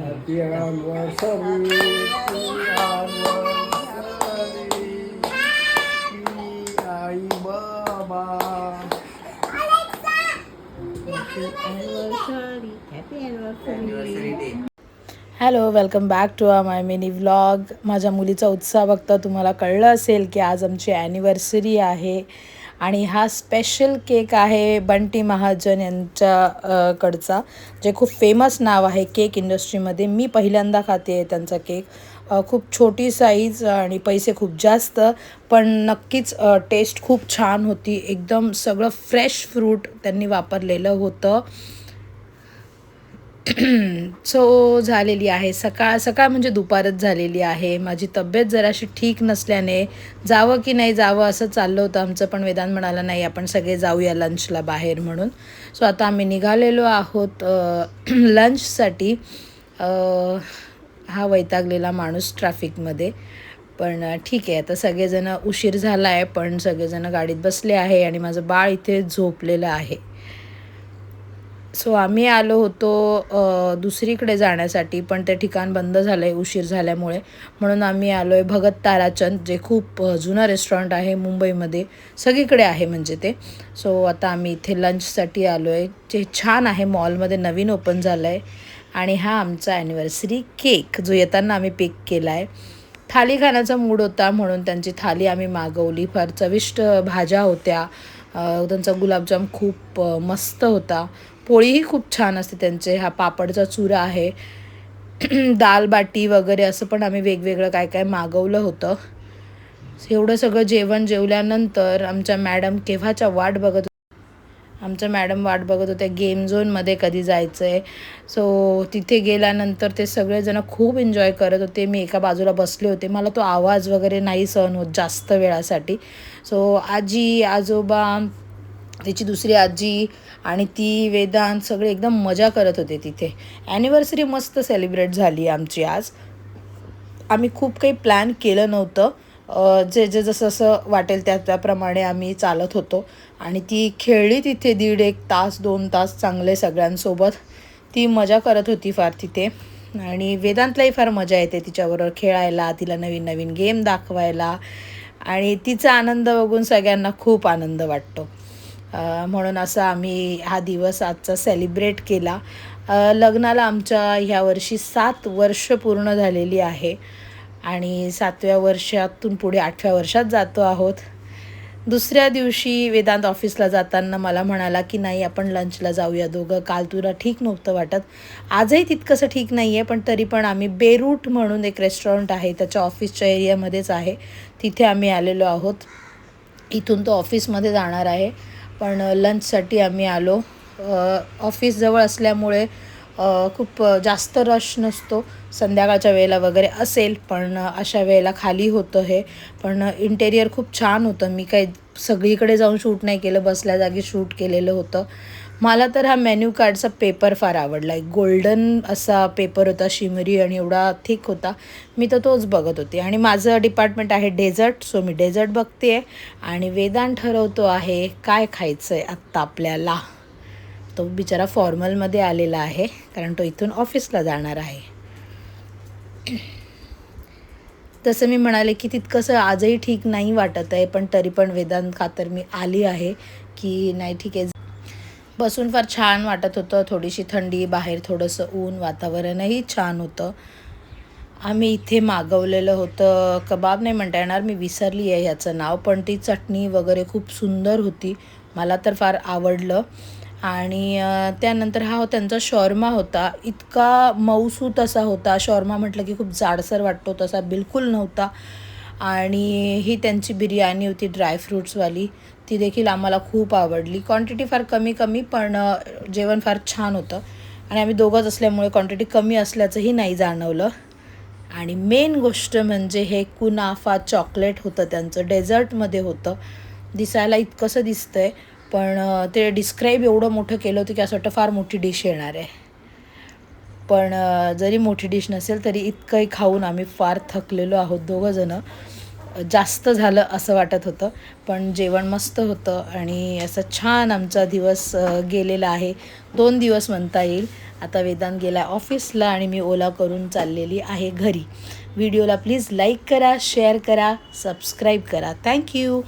Happy anniversary. आई बाबा hello welcome back to our my mini vlog माझ्या मुलीचा उत्साह बघता तुम्हाला कळलं असेल की आज आमची ॲनिव्हर्सरी आहे. आणि हा स्पेशल केक आहे बंटी महाजन यांच्या कडचा जे खूप फेमस नाव आहे केक इंडस्ट्रीमध्ये मी पहिल्यांदा खाते आहे त्यांचा केक खूप छोटी साईज आणि पैसे खूप जास्त पण नक्कीच टेस्ट खूप छान होती. एकदम सगळं फ्रेश फ्रूट त्यांनी वापरलेलं होतं. सो झालेली आहे. सकाळ सकाळ म्हणजे दुपारच झालेली आहे. माझी तब्येत जराशी ठीक नसल्याने जावं की नाही जावं असं चाललं होतं आमचं पण वेदांत म्हणाला नाही आपण सगळे जाऊया लंचला बाहेर म्हणून. सो आता आम्ही निघालेलो आहोत लंचसाठी हा वैतागलेला माणूस ट्रॅफिकमध्ये पण ठीक आहे. आता सगळेजण उशीर झाला आहे पण सगळेजण गाडीत बसले आहे आणि माझं बाळ इथे झोपलेलं आहे. सो आम्ही आलो होतो दुसरीकडे जाण्यासाठी पण ते ठिकाण बंद झालं आहे उशीर झाल्यामुळे. म्हणून आम्ही आलो आहे भगत ताराचंद जे खूप जुनं रेस्टॉरंट आहे मुंबईमध्ये. सगळीकडे आहे म्हणजे ते. सो आता आम्ही इथे लंचसाठी आलो आहे जे छान आहे मॉलमध्ये नवीन ओपन झालं आहे आणि हा आमचा ॲनिव्हर्सरी केक जो येताना आम्ही पिक केला आहे थाली खाण्याचा मूड होता म्हणून त्यांची थाली आम्ही मागवली. फार चविष्ट भाज्या होत्या. त्यांचा गुलाबजाम खूप मस्त होता. पोळीही खूप छान असते त्यांचे. हा पापडचा चुरा आहे. दाल बाटी वगैरे असं पण आम्ही वेगवेगळं काय काय मागवलं होतं. एवढं सगळं जेवण जेवल्यानंतर आमच्या मॅडम केव्हाच्या वाट बघत आमच्या मॅडम वाट बघत होत्या गेम झोनमध्ये कधी जायचं आहे सो तिथे गेल्यानंतर ते सगळेजण खूप एन्जॉय करत होते. मी एका बाजूला बसले होते. मला तो आवाज वगैरे नाही सहन होत जास्त वेळासाठी. सो आजी आजोबा तिची दुसरी आजी आणि ती वेदांत सगळे एकदम मजा करत होते तिथे. ॲनिव्हर्सरी मस्त सेलिब्रेट झाली आमची आज. आम्ही खूप काही प्लॅन केलं नव्हतं. जे जे जसं जसं वाटेल त्या त्याप्रमाणे आम्ही चालत होतो. आणि ती खेळली तिथे दीड एक तास दोन तास चांगले सगळ्यांसोबत. ती मजा करत होती फार तिथे. आणि वेदांतलाही फार मजा येते तिच्याबरोबर खेळायला तिला नवीन नवीन गेम दाखवायला. आणि तिचा आनंद बघून सगळ्यांना खूप आनंद वाटतो. म्हणून असा आम्ही हा दिवस आजचा सेलिब्रेट केला. लग्नाला आमच्या ह्या वर्षी सात वर्ष पूर्ण झालेली आहे आणि सातव्या वर्षातून पुढे आठव्या वर्षात जातो आहोत. दुसऱ्या दिवशी वेदांत ऑफिसला जाताना मला म्हणाला की नाही आपण लंचला जाऊया दोघं. काल तुला ठीक नव्हतं वाटत. आजही तितकंसं ठीक नाही आहे पण तरी पण आम्ही बेरूट म्हणून एक रेस्टॉरंट आहे त्याच्या ऑफिसच्या एरियामध्येच आहे. तिथे आम्ही आलेलो आहोत. इथून तो ऑफिसमध्ये जाणार आहे. पण लंचसाठी आम्ही आलो. ऑफिसजवळ असल्यामुळे खूप जास्त रश नसतो. संध्याकाळच्या वेळेला वगैरे असेल पण अशा वेळेला खाली होतं हे. पण इंटेरियर खूप छान होतं. मी काही सगळीकडे जाऊन शूट नाही केलं. बसल्या जागी शूट केलेलं होतं. मला तर हा मेन्यू कार्डचा पेपर फार आवडला. एक गोल्डन असा पेपर होता शिमरी आणि एवढा थिक होता. मी तर तोच बघत होते. आणि माझं डिपार्टमेंट आहे डेझर्ट सो मी डेझर्ट बघते आहे आणि वेदांत ठरवतो आहे काय खायचं आहे आत्ता आपल्याला? तो बिचारा फॉर्मलमध्ये आलेला आहे कारण तो इथून ऑफिसला जाणार आहे. तसं मी म्हणाले की तितकंसं आजही ठीक नाही वाटत आहे पण तरी पण वेदांत खातर मी आली आहे की नाही ठीक आहे. बसून फार छान वाटत होतं. थोडीशी थंडी बाहेर थोडंसं ऊन वातावरणही छान होतं. आम्ही इथे मागवलेलं होतं कबाब नाही म्हणता येणार मी विसरली आहे ह्याचं नाव पण ती चटणी वगैरे खूप सुंदर होती. मला तर फार आवडलं. आणि त्यानंतर हा त्यांचा शॉर्मा होता. इतका मऊसूत असा होता. शॉर्मा म्हटलं की खूप जाडसर वाटतो तसा बिलकुल नव्हता. आणि ही त्यांची बिर्याणी होती ड्रायफ्रूट्सवाली ती देखील आम्हाला खूप आवडली. क्वांटिटी फार कमी कमी पण जेवण फार छान होतं. आणि आम्ही दोघंच असल्यामुळे क्वांटिटी कमी असल्याचंही नाही जाणवलं. आणि मेन गोष्ट म्हणजे हे कुनाफा चॉकलेट होतं त्यांचं. डेझर्टमध्ये होतं. दिसायला इतकंसं दिसतंय पण ते डिस्क्राईब एवढं मोठं केलं होतं की असं वाटतं फार मोठी डिश येणार आहे. पण जरी मोठी डिश नसेल तरी इतकंही खाऊन आम्ही फार थकलेलो आहोत दोघंजणं. जास्त झालं असं वाटत होतं पण जेवण मस्त होतं आणि असं छान आमचा दिवस गेलेला आहे. दोन दिवस म्हणता येईल. आता वेदांत गेला ऑफिसला आणि मी ओला करून चाललेली आहे घरी. व्हिडिओला प्लीज लाईक करा शेअर करा सबस्क्राईब करा. Thank you